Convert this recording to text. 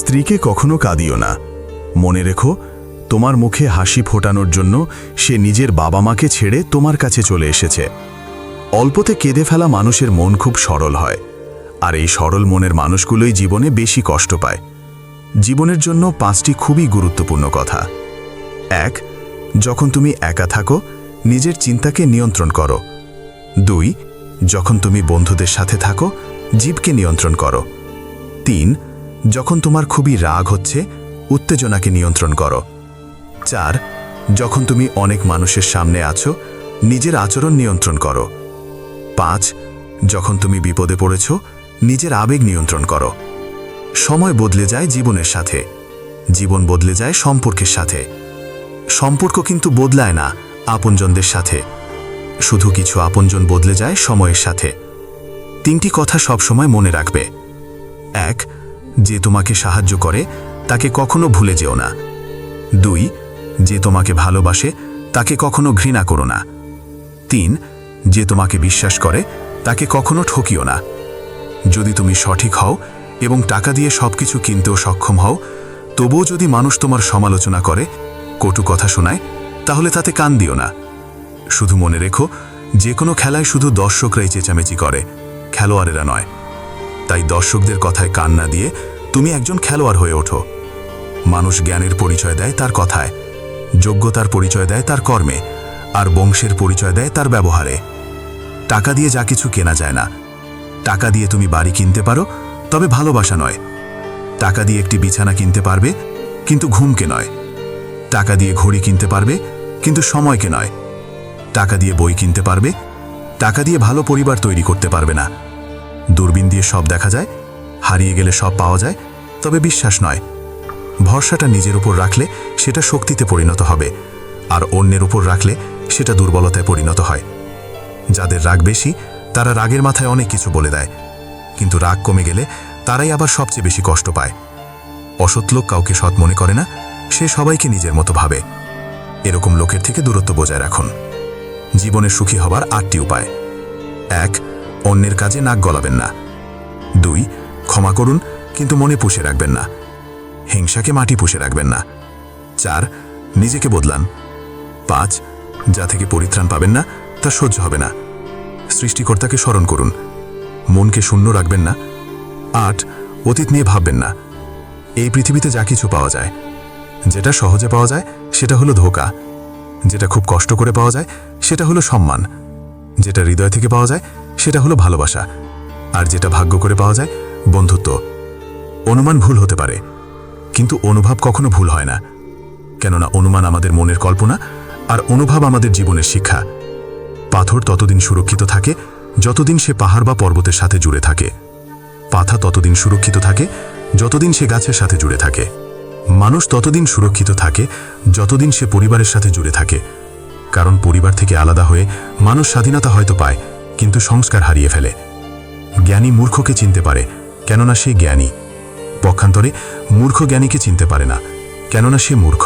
স্ত্রীকে কখনো কাঁদিও না। মনে রেখো, তোমার মুখে হাসি ফোটানোর জন্য সে নিজের বাবা মাকে ছেড়ে তোমার কাছে চলে এসেছে। অল্পতে কেঁদে ফেলা মানুষের মন খুব সরল হয়, আর এই সরল মনের মানুষগুলোই জীবনে বেশি কষ্ট পায়। জীবনের জন্য পাঁচটি খুবই গুরুত্বপূর্ণ কথা। এক, যখন তুমি একা থাকো, নিজের চিন্তাকে নিয়ন্ত্রণ করো। দুই, যখন তুমি বন্ধুদের সাথে থাকো, জীবকে নিয়ন্ত্রণ করো। তিন যখন তোমার খুবই রাগ হচ্ছে, উত্তেজনাকে নিয়ন্ত্রণ করো। চার, যখন তুমি অনেক মানুষের সামনে আছো, নিজের আচরণ নিয়ন্ত্রণ করো। পাঁচ, যখন তুমি বিপদে পড়েছ, নিজের আবেগ নিয়ন্ত্রণ করো। সময় বদলে যায় জীবনের সাথে। জীবন বদলে যায় সম্পর্কের সাথে। সম্পর্ক কিন্তু বদলায় না আপনজনদের সাথে। শুধু কিছু আপনজন বদলে যায় সময়ের সাথে। তিনটি কথা সবসময় মনে রাখবে। এক যে তোমাকে সাহায্য করে, তাকে কখনো ভুলে যেও না। দুই, যে তোমাকে ভালোবাসে, তাকে কখনো ঘৃণা করো না। তিন, যে তোমাকে বিশ্বাস করে, তাকে কখনো ঠকিও না। যদি তুমি সঠিক হও এবং টাকা দিয়ে সবকিছু কিনতেও সক্ষম হও, তবুও যদি মানুষ তোমার সমালোচনা করে, কটু কথা শোনায়, তাহলে তাতে কান দিও না। শুধু মনে রেখো, যে কোনো খেলায় শুধু দর্শকরাই চেঁচামেচি করে, খেলোয়াড়েরা নয়। তাই দর্শকদের কথায় কান না দিয়ে তুমি একজন খেলোয়াড় হয়ে ওঠো। মানুষ জ্ঞানের পরিচয় দেয় তার কথায়, যোগ্যতার পরিচয় দেয় তার কর্মে, আর বংশের পরিচয় দেয় তার ব্যবহারে। টাকা দিয়ে যা কিছু কেনা যায় না। টাকা দিয়ে তুমি বাড়ি কিনতে পারো, তবে ভালোবাসা নয়। টাকা দিয়ে একটি বিছানা কিনতে পারবে, কিন্তু ঘুমকে নয়। টাকা দিয়ে ঘড়ি কিনতে পারবে, কিন্তু সময়কে নয়। টাকা দিয়ে বই কিনতে পারবে, টাকা দিয়ে ভালো পরিবার তৈরি করতে পারবে না। দূরবীন দিয়ে সব দেখা যায়, হারিয়ে গেলে সব পাওয়া যায়, তবে বিশ্বাস নয়। ভরসাটা নিজের উপর রাখলে সেটা শক্তিতে পরিণত হবে, আর অন্যের উপর রাখলে সেটা দুর্বলতায় পরিণত হয়। যাদের রাগ বেশি, তারা রাগের মাথায় অনেক কিছু বলে দেয়, কিন্তু রাগ কমে গেলে তারাই আবার সবচেয়ে বেশি কষ্ট পায়। অসৎ লোক কাউকে সৎ মনে করে না, সে সবাইকে নিজের মতো ভাবে। এরকম লোকের থেকে দূরত্ব বজায় রাখুন। জীবনে সুখী হবার আটটি উপায়। এক অন্যের কাজে নাক গলাবেন না। দুই, ক্ষমা করুন, কিন্তু মনে পুষে রাখবেন না। হিংসাকে মাটি পুষে রাখবেন না। চার, নিজেকে বদলান। পাঁচ, যা থেকে পরিত্রাণ পাবেন না, তা সহ্য হবে না। সৃষ্টিকর্তাকে স্মরণ করুন। মনকে শূন্য রাখবেন না। আট, অতীত নিয়ে ভাববেন না। এই পৃথিবীতে যা কিছু পাওয়া যায়, যেটা সহজে পাওয়া যায়, সেটা হলো ধোকা। যেটা খুব কষ্ট করে পাওয়া যায়, সেটা হলো সম্মান। যেটা হৃদয় থেকে পাওয়া যায় সেটা হলো ভালোবাসা। আর যেটা ভাগ্য করে পাওয়া যায়, বন্ধুত্ব। অনুমান ভুল হতে পারে, কিন্তু অনুভব কখনো ভুল হয় না। কেননা অনুমান আমাদের মনের কল্পনা, আর অনুভব আমাদের জীবনের শিক্ষা। পাথর ততদিন সুরক্ষিত থাকে, যতদিন সে পাহাড় বা পর্বতের সাথে জুড়ে থাকে। পাথা ততদিন সুরক্ষিত থাকে, যতদিন সে গাছের সাথে জুড়ে থাকে। মানুষ ততদিন সুরক্ষিত থাকে, যতদিন সে পরিবারের সাথে জুড়ে থাকে। কারণ পরিবার থেকে আলাদা হয়ে মানুষ স্বাধীনতা হয়তো পায় কিন্তু সংস্কার হারিয়ে ফেলে। জ্ঞানী মূর্খকে চিনতে পারে, কেননা সে জ্ঞানী। পক্ষান্তরে মূর্খ জ্ঞানীকে চিনতে পারে না, কেননা সে মূর্খ।